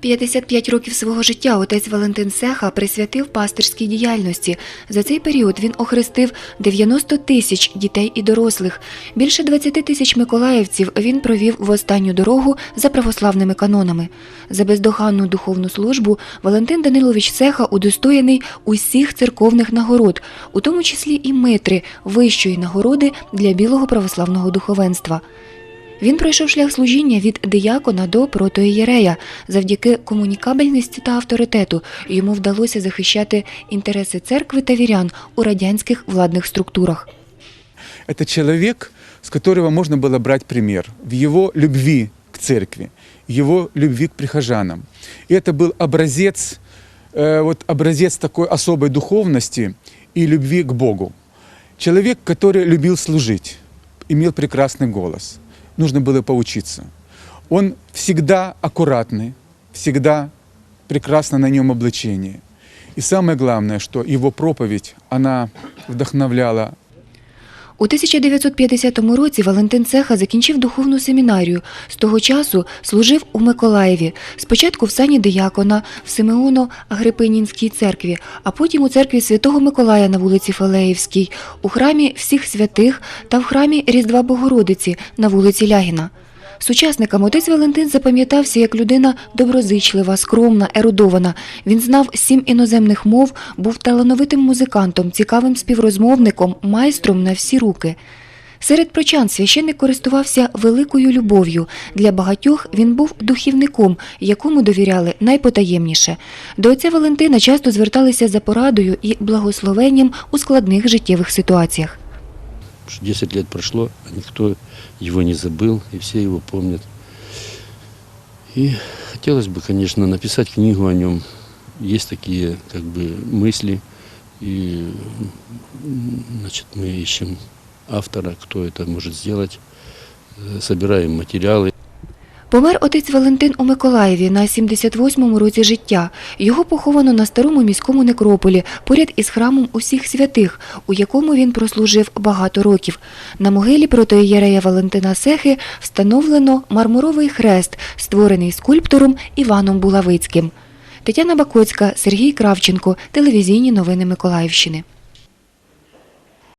55 років свого життя отець Валентин Сеха присвятив пастирській діяльності. За цей період він охрестив 90 тисяч дітей і дорослих. Більше 20 тисяч миколаївців він провів в останню дорогу за православними канонами. За бездоганну духовну службу Валентин Данилович Сеха удостоєний усіх церковних нагород, у тому числі і митри вищої нагороди для білого православного духовенства. Він пройшов шлях служіння від диякона до протоієрея. Завдяки комунікабельності та авторитету йому вдалося захищати інтереси церкви та вірян у радянських владних структурах. Это человек, с которого можно было брать пример в его любви к церкви, его любви к прихожанам. И это был образец, э, вот образец такой особой духовности и любви к Богу. Человек, который любил служить, имел прекрасный голос. Нужно было поучиться. Он всегда аккуратный, всегда прекрасно на нем облачение. И самое главное, что его проповедь, она вдохновляла У 1950 році Валентин Цеха закінчив духовну семінарію. З того часу служив у Миколаєві. Спочатку в сані диякона в Симеоно-Агрипинінській церкві, а потім у церкві Святого Миколая на вулиці Фалеївській, у храмі всіх святих та в храмі Різдва Богородиці на вулиці Лягіна. Сучасникам отець Валентин запам'ятався як людина доброзичлива, скромна, ерудована. Він знав сім іноземних мов, був талановитим музикантом, цікавим співрозмовником, майстром на всі руки. Серед прочан священник користувався великою любов'ю. Для багатьох він був духівником, якому довіряли найпотаємніше. До отця Валентина часто зверталися за порадою і благословенням у складних життєвих ситуаціях. Потому что 10 лет прошло, а никто его не забыл, и все его помнят. И хотелось бы, конечно, написать книгу о нем. Есть такие как бы мысли, и значит, мы ищем автора, кто это может сделать, Э, собираем материалы. Помер отець Валентин у Миколаєві на 78-му році життя. Його поховано на старому міському некрополі, поряд із храмом усіх святих, у якому він прослужив багато років. На могилі протоієрея Валентина Сехи встановлено мармуровий хрест, створений скульптором Іваном Булавицьким. Тетяна Бакоцька, Сергій Кравченко, телевізійні новини Миколаївщини.